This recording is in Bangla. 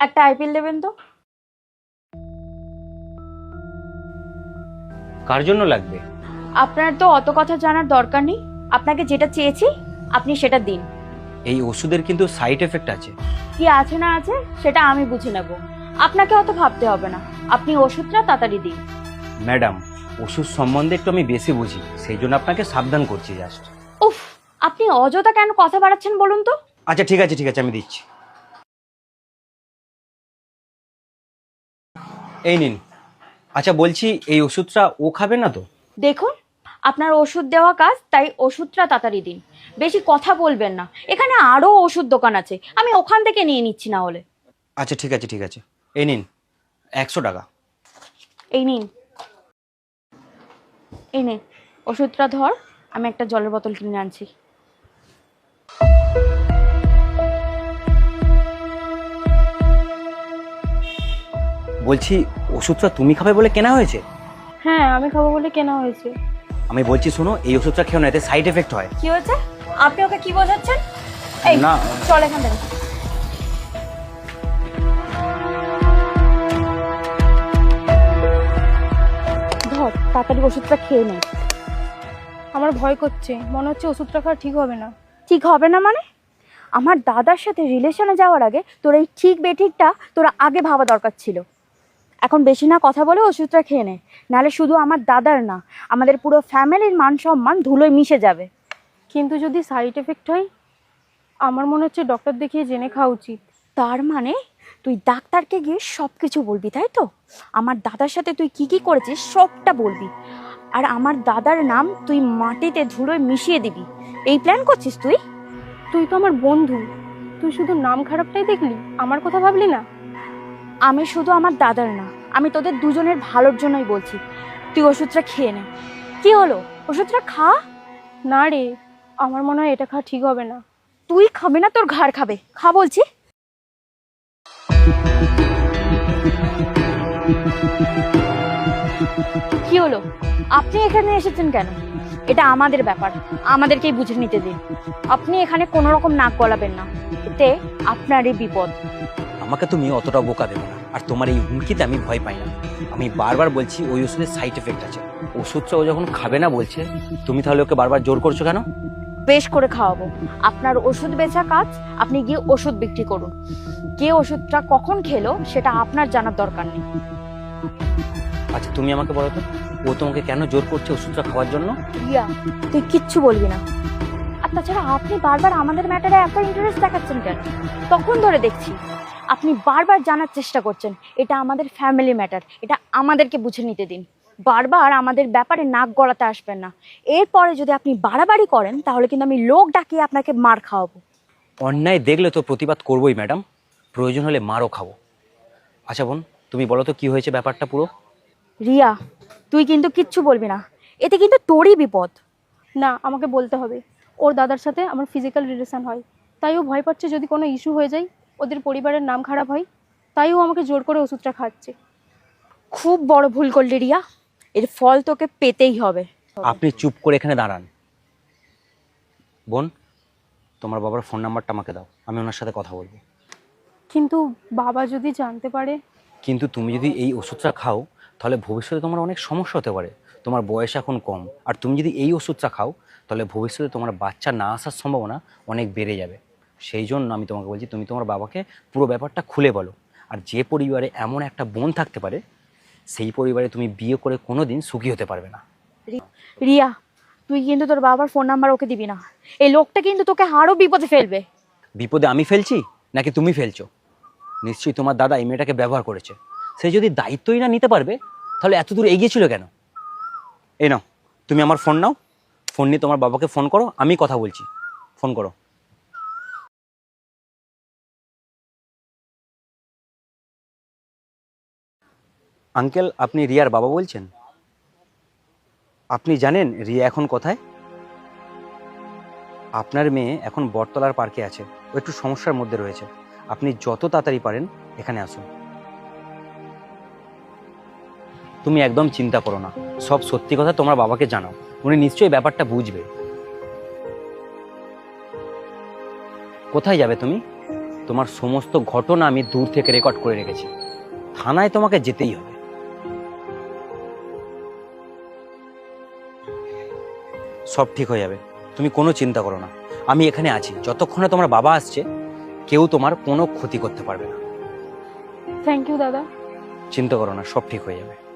একটা আইপিএল দেবেন তো? কার জন্য লাগবে? আপনার তো অত কথা জানার দরকার নেই। আপনাকে যেটা চেয়েছি আপনি সেটা দিন। এই ওষুধের কিন্তু সাইড এফেক্ট আছে। কি আছে না আছে সেটা আমি বুঝে নেব। আপনাকে অত ভাবতে হবে না। আপনি ওষুধটা তাড়াতাড়ি দিন। ম্যাডাম ওষুধ সম্বন্ধে একটু আমি বেশি বুঝি সেই জন্য আপনাকে সাবধান করছি জাস্ট উফ আপনি অযথা কেন কথা বাড়াচ্ছেন বলুন তো? আচ্ছা ঠিক আছে ঠিক আছে আমি দিচ্ছি। এই নিন। আচ্ছা বলছি এই ওষুধটা ও খাবে না তো? দেখুন আপনার ওষুধ দেওয়া কাজ তাই ওষুধটা তাড়াতাড়ি দিন। বেশি কথা বলবেন না। এখানে আরও ওষুধ দোকান আছে। আমি ওখান থেকে নিয়ে নিচ্ছি না হলে। আচ্ছা ঠিক আছে ঠিক আছে। এই নিন একশো টাকা। এই নিন। এই নে ওষুধটা ধর আমি একটা জলের বোতল কিনে আনছি। বলছি ওষুধটা তুমি খাবে বলে কেনা হয়েছে? হ্যাঁ আমি খাব বলে কেনা হয়েছে। আমি বলছি শোনো এই ওষুধটা খেও না এতে সাইড এফেক্ট হয়। কি হয়েছে? আপনি ওকে কি বোঝাচ্ছেন? এই না। চল এখান থেকে। ধর তাড়াতাড়ি ওষুধটা খেয়ে নে। আমার ভয় করছে মনে হচ্ছে ওষুধটা খাওয়া ঠিক হবে না। ঠিক হবে না মানে? আমার দাদার সাথে রিলেশনে যাওয়ার আগে তোর এই ঠিক বেঠিকটা তোরা আগে ভাবা দরকার ছিল। এখন বেশি না কথা বলে ওষুধটা খেয়ে নে। নাহলে শুধু আমার দাদার না আমাদের পুরো ফ্যামিলির মান সম্মান ধুলোয় মিশে যাবে। কিন্তু যদি সাইড এফেক্ট হয় আমার মনে হচ্ছে ডক্টর দেখিয়ে জেনে খাওয়া উচিত। তার মানে? তুই ডাক্তারকে গিয়ে সব কিছু বলবি তাই তো? আমার দাদার সাথে তুই কি কি করেছিস সবটা বলবি। আর আমার দাদার নাম তুই মাটিতে ধুলোয় মিশিয়ে দিবি। এই প্ল্যান করছিস তুই? তুই তো আমার বন্ধু। তুই শুধু নাম খারাপটাই দেখলি আমার কথা ভাবলি না? আমি শুধু আমার দাদার না আমি তোদের দুজনের ভালোর জন্যই বলছি। তুই ওষুধটা খেয়ে নে। কি হলো? ওষুধটা খা। না রে আমার মনে হয় এটা খাওয়া ঠিক হবে না। তুই খাবে না তোর ঘাড় খাবে। খা বলছি। কি হলো? আপনি এখানে এসেছেন কেন? এটা আমাদের ব্যাপার। আমাদেরকেই বুঝে নিতে দিন আপনি এখানে কোনো রকম নাক গলাবেন না। এতে আপনারই বিপদ। আমাকে তুমি অতটা বোকা দেবে না। আর তোমার এই হুমকিতে আমি ভয় পাই না। আমি বারবার বলছি ওই ওষুধের সাইড এফেক্ট আছে। ওষুধটা ও যখন খাবে না বলছে তুমি তাহলে ওকে বারবার জোর করছ কেন? বেশ করে খাওয়াবো। আপনার ওষুধ বেচা কাজ আপনি গিয়ে ওষুধ বিক্রি করুন। কে ওষুধটা কখন খেলো সেটা আপনার জানার দরকার নেই। আচ্ছা তুমি আমাকে বলো তো ও তোমাকে কেন জোর করছে ওষুধটা খাওয়ার জন্য? রিয়া তুই কিচ্ছু বলবি না। আর তাছাড়া আপনি বারবার আমাদের ম্যাটারে এত ইন্টারেস্ট দেখাচ্ছেন কেন? তখন ধরে দেখছি। আপনি বারবার জানার চেষ্টা করছেন এটা আমাদের ফ্যামিলি ম্যাটার এটা আমাদেরকে বুঝে নিতে দিন। বারবার আমাদের ব্যাপারে নাক গলাতে আসবেন না। এরপরে যদি আপনি বাড়াবাড়ি করেন তাহলে কিন্তু আমি লোক ডাকিয়ে আপনাকে মার খাওয়াবো। অন্যায় দেখলে তো প্রতিবাদ করবোই ম্যাডাম প্রয়োজন হলে মারও খাব। আচ্ছা বোন তুমি বলো তো কি হয়েছে ব্যাপারটা পুরো? রিয়া তুই কিন্তু কিচ্ছু বলবি না। এতে কিন্তু তোরই বিপদ। না আমাকে বলতে হবে। ওর দাদার সাথে আমার ফিজিক্যাল রিলেশান হয়। তাই ও ভয় পাচ্ছে যদি কোনো ইস্যু হয়ে যায় ওদের পরিবারের নাম খারাপ হয় তাই ও আমাকে জোর করে ওষুধটা খাচ্ছে খুব বড় ভুল করলি রিয়া। এর ফল তোকে পেতেই হবে। আপনি চুপ করে এখানে দাঁড়ান। বোন তোমার বাবার ফোন নাম্বারটা আমাকে দাও। আমি ওনার সাথে কথা বলব। কিন্তু বাবা যদি জানতে পারে? কিন্তু তুমি যদি এই ওষুধটা খাও তাহলে ভবিষ্যতে তোমার অনেক সমস্যা হতে পারে। তোমার বয়স এখন কম। আর তুমি যদি এই ওষুধটা খাও তাহলে ভবিষ্যতে তোমার বাচ্চা না আসার সম্ভাবনা অনেক বেড়ে যাবে। সেই জন্য আমি তোমাকে বলছি তুমি তোমার বাবাকে পুরো ব্যাপারটা খুলে বলো। আর যে পরিবারে এমন একটা বোন থাকতে পারে সেই পরিবারে তুমি বিয়ে করে কোনো দিন সুখী হতে পারবে না। রিয়া তুই কিন্তু তোর বাবার ফোন নাম্বার ওকে দিবি না। এই লোকটা কিন্তু তোকে আরও বিপদে ফেলবে। বিপদে আমি ফেলছি নাকি তুমি ফেলছো? নিশ্চয়ই তোমার দাদা এই মেয়েটাকে ব্যবহার করেছে। সে যদি দায়িত্বই না নিতে পারবে তাহলে এত দূর এগিয়েছিল কেন? এই নাও, তুমি আমার ফোন নাও ফোন নিয়ে তোমার বাবাকে ফোন করো, আমি কথা বলছি ফোন করো। আঙ্কেল, আপনি রিয়ার বাবা বলছেন? আপনি জানেন রিয়া এখন কোথায়? আপনার মেয়ে এখন বটতলার পার্কে আছে, ও একটু সমস্যার মধ্যে রয়েছে। আপনি যত তাড়াতাড়ি পারেন, এখানে আসুন। তুমি একদম চিন্তা করো না। সব সত্যি কথা তোমার বাবাকে জানাও। উনি নিশ্চয়ই ব্যাপারটা বুঝবে। কোথায় যাবে তুমি? তোমার সমস্ত ঘটনা আমি দূর থেকে রেকর্ড করে রেখেছি। থানায় তোমাকে যেতেই হবে। সব ঠিক হয়ে যাবে। তুমি কোনো চিন্তা করো না। আমি এখানে আছি। যতক্ষণে তোমার বাবা আসছে কেউ তোমার কোনো ক্ষতি করতে পারবে না। থ্যাংক ইউ দাদা। চিন্তা করো না সব ঠিক হয়ে যাবে।